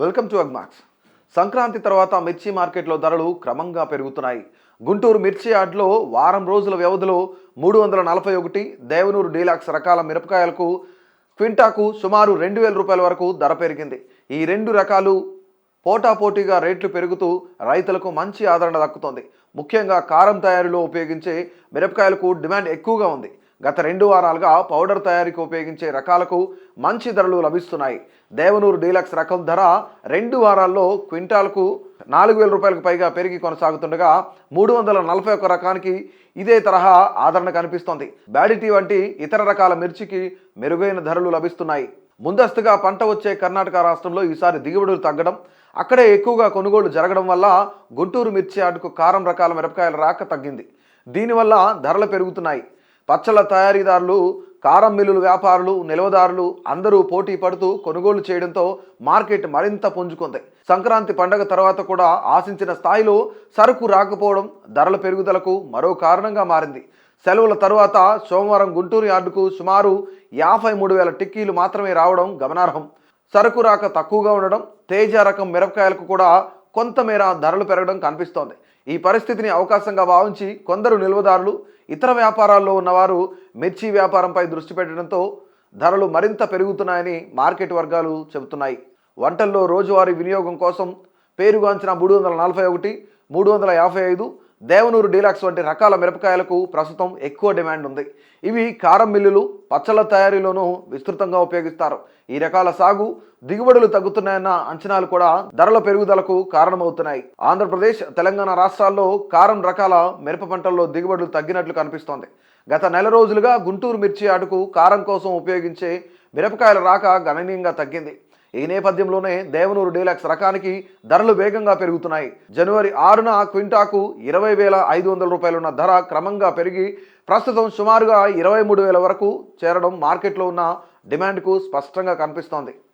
Welcome to Agmax. Sankranti తర్వాత మిర్చి మార్కెట్లో ధరలు క్రమంగా పెరుగుతున్నాయి. గుంటూరు మిర్చి యార్డ్లో వారం రోజుల వ్యవధిలో మూడు వందల నలభై ఒకటి దేవనూరు డీలాక్స్ రకాల మిరపకాయలకు క్వింటాకు సుమారు రెండు వేల రూపాయల వరకు ధర పెరిగింది. ఈ రెండు రకాలు పోటాపోటీగా రేట్లు పెరుగుతూ రైతులకు మంచి ఆదరణ దక్కుతోంది. ముఖ్యంగా కారం తయారీలో ఉపయోగించే మిరపకాయలకు డిమాండ్ ఎక్కువగా ఉంది. గత రెండు వారాలుగా పౌడర్ తయారీకి ఉపయోగించే రకాలకు మంచి ధరలు లభిస్తున్నాయి. దేవనూరు డీలక్స్ రకం ధర రెండు వారాల్లో క్వింటాల్కు నాలుగు వేల రూపాయలకు పైగా పెరిగి కొనసాగుతుండగా మూడు వందల నలభై ఒక్క రకానికి ఇదే తరహా ఆదరణ కనిపిస్తోంది. బ్యాడిటీ వంటి ఇతర రకాల మిర్చికి మెరుగైన ధరలు లభిస్తున్నాయి. ముందస్తుగా పంట వచ్చే కర్ణాటక రాష్ట్రంలో ఈసారి దిగుబడులు తగ్గడం అక్కడే ఎక్కువగా కొనుగోళ్ళు జరగడం వల్ల గుంటూరు మిర్చి అటుకు కారం రకాల మిరపకాయల రాక తగ్గింది. దీనివల్ల ధరలు పెరుగుతున్నాయి. పచ్చళ్ళ తయారీదారులు కారం మిల్లుల వ్యాపారులు నిల్వదారులు అందరూ పోటీ పడుతూ కొనుగోలు చేయడంతో మార్కెట్ మరింత పుంజుకుంది. సంక్రాంతి పండగ తర్వాత కూడా ఆశించిన స్థాయిలో సరుకు రాకపోవడం ధరల పెరుగుదలకు మరో కారణంగా మారింది. సెలవుల తరువాత సోమవారం గుంటూరు యార్డుకు సుమారు యాభై మూడు వేల టిక్కీలు మాత్రమే రావడం గమనార్హం. సరుకు రాక తక్కువగా ఉండడం తేజ రకం మిరపకాయలకు కూడా కొంతమేర ధరలు పెరగడం కనిపిస్తోంది. ఈ పరిస్థితిని అవకాశంగా భావించి కొందరు నిల్వదారులు ఇతర వ్యాపారాల్లో ఉన్నవారు మిర్చి వ్యాపారంపై దృష్టి పెట్టడంతో ధరలు మరింత పెరుగుతున్నాయని మార్కెట్ వర్గాలు చెబుతున్నాయి. వంటల్లో రోజువారీ వినియోగం కోసం పేరుగాంచిన మూడు వందల నలభై ఒకటి మూడు వందల యాభై ఐదు దేవనూరు డీలాక్స్ వంటి రకాల మిరపకాయలకు ప్రస్తుతం ఎక్కువ డిమాండ్ ఉంది. ఇవి కారం మిల్లులు పచ్చళ్ళ తయారీలోనూ విస్తృతంగా ఉపయోగిస్తారు. ఈ రకాల సాగు దిగుబడులు తగ్గుతున్నాయన్న అంచనాలు కూడా ధరల పెరుగుదలకు కారణమవుతున్నాయి. ఆంధ్రప్రదేశ్ తెలంగాణ రాష్ట్రాల్లో కారం రకాల మిరప పంటల్లో దిగుబడులు తగ్గినట్లు కనిపిస్తోంది. గత నెల రోజులుగా గుంటూరు మిర్చి అటుకు కారం కోసం ఉపయోగించే మిరపకాయల రాక గణనీయంగా తగ్గింది. ఈ నేపథ్యంలోనే దేవనూరు డీలక్స్ రకానికి ధరలు వేగంగా పెరుగుతున్నాయి. జనవరి ఆరున క్వింటాకు ఇరవై వేల ఐదు వందల రూపాయలున్న ధర క్రమంగా పెరిగి ప్రస్తుతం సుమారుగా ఇరవై మూడు వేల వరకు చేరడం మార్కెట్లో ఉన్న డిమాండ్కు స్పష్టంగా కనిపిస్తోంది.